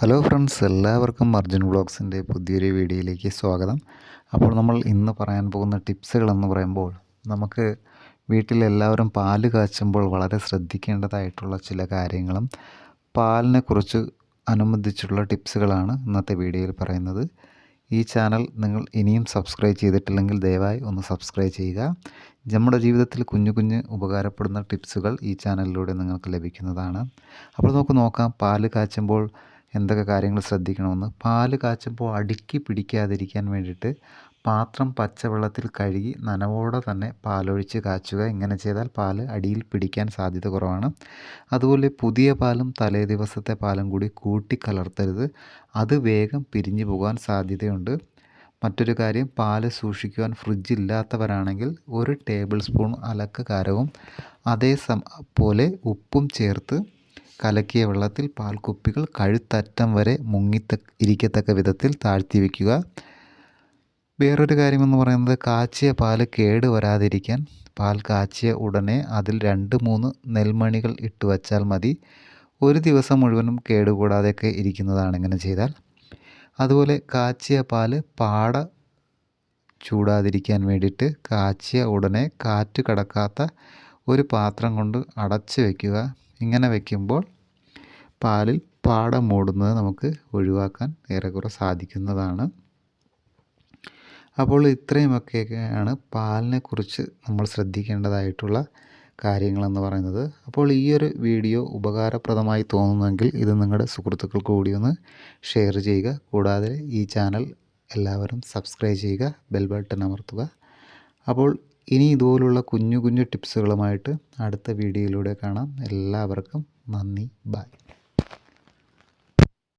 Hello friends എല്ലാവർക്കും അർജുൻ വ്ളോഗ്സിന്റെ പുതിയൊരു വീഡിയോയിലേക്ക് സ്വാഗതം. അപ്പോൾ നമ്മൾ ഇന്ന് പറയാൻ പോകുന്ന ടിപ്സുകളെന്ന് പറയുമ്പോൾ നമുക്ക് വീട്ടിലെല്ലാവരും പാൽ കാച്ചുമ്പോൾ വളരെ ശ്രദ്ധിക്കേണ്ടതായിട്ടുള്ള ചില കാര്യങ്ങളും പാലിനെ കുറിച്ച് അനുബന്ധിച്ചുള്ള ടിപ്സുകളാണ് ഇന്നത്തെ വീഡിയോയിൽ പറയുന്നത്. ഈ ചാനൽ നിങ്ങൾ ഇനിയും സബ്സ്ക്രൈബ് ചെയ്തിട്ടില്ലെങ്കിൽ ദയവായി ഒന്ന് സബ്സ്ക്രൈബ് ചെയ്യുക. നമ്മുടെ ജീവിതത്തിൽ കുഞ്ഞു കുഞ്ഞ് ഉപകാരപ്പെടുന്ന ടിപ്സുകൾ ഈ ചാനലിലൂടെ നിങ്ങൾക്ക് ലഭിക്കുന്നതാണ്. അപ്പോൾ നമുക്ക് നോക്കാം പാൽ കാച്ചുമ്പോൾ എന്തൊക്കെ കാര്യങ്ങൾ ശ്രദ്ധിക്കണമെന്ന്. പാൽ കാച്ചുമ്പോൾ അടുക്കി പിടിക്കാതിരിക്കാൻ വേണ്ടിയിട്ട് പാത്രം പച്ചവെള്ളത്തിൽ കഴുകി നനവോടെ തന്നെ പാലൊഴിച്ച് കാച്ചുക. ഇങ്ങനെ ചെയ്താൽ പാൽ അടിയിൽ പിടിക്കാൻ സാധ്യത കുറവാണ്. അതുപോലെ പുതിയ പാലും തലേ ദിവസത്തെ പാലും കൂടി കൂട്ടിക്കലർത്തരുത് അത് വേഗം പിരിഞ്ഞു പോകാൻ സാധ്യതയുണ്ട്. മറ്റൊരു കാര്യം പാൽ സൂക്ഷിക്കുവാൻ ഫ്രിഡ്ജ് ഇല്ലാത്തവരാണെങ്കിൽ ഒരു ടേബിൾ സ്പൂൺ അലക്ക് കാരവും അതേ പോലെ ഉപ്പും ചേർത്ത് കലക്കിയ വെള്ളത്തിൽ പാൽക്കുപ്പികൾ കഴുത്തറ്റം വരെ മുങ്ങിത്ത ഇരിക്കത്തക്ക വിധത്തിൽ താഴ്ത്തി വയ്ക്കുക വേറൊരു കാര്യമെന്ന് പറയുന്നത് കാച്ചിയ പാൽ കേട് വരാതിരിക്കാൻ. പാൽ കാച്ചിയ ഉടനെ അതിൽ രണ്ട് മൂന്ന് നെൽമണികൾ ഇട്ട് വച്ചാൽ മതി. ഒരു ദിവസം മുഴുവനും കേടുകൂടാതെയൊക്കെ ഇരിക്കുന്നതാണ് ഇങ്ങനെ ചെയ്താൽ. അതുപോലെ കാച്ചിയ പാൽ പാട ചൂടാതിരിക്കാൻ വേണ്ടിയിട്ട് കാച്ചിയ ഉടനെ കാറ്റ് കടക്കാത്ത ഒരു പാത്രം കൊണ്ട് അടച്ച് വയ്ക്കുക ഇങ്ങനെ വയ്ക്കുമ്പോൾ പാലിൽ പാട മൂടുന്നത് നമുക്ക് ഒഴിവാക്കാൻ ഏറെക്കുറെ സാധിക്കുന്നതാണ്. അപ്പോൾ ഇത്രയുമൊക്കെയാണ് പാലിനെ കുറിച്ച് നമ്മൾ ശ്രദ്ധിക്കേണ്ടതായിട്ടുള്ള കാര്യങ്ങളെന്ന് പറയുന്നത്. അപ്പോൾ ഈ ഒരു വീഡിയോ ഉപകാരപ്രദമായി തോന്നുന്നെങ്കിൽ ഇത് നിങ്ങളുടെ സുഹൃത്തുക്കൾക്ക് കൂടി ഒന്ന് ഷെയർ ചെയ്യുക. കൂടാതെ ഈ ചാനൽ എല്ലാവരും സബ്സ്ക്രൈബ് ചെയ്യുക ബെൽ ബട്ടൺ അമർത്തുക. അപ്പോൾ ഇനി ഇതുപോലുള്ള കുഞ്ഞു കുഞ്ഞു ടിപ്സുകളുമായിട്ട് അടുത്ത വീഡിയോയിലൂടെ കാണാം. എല്ലാവർക്കും നന്ദി. ബൈ.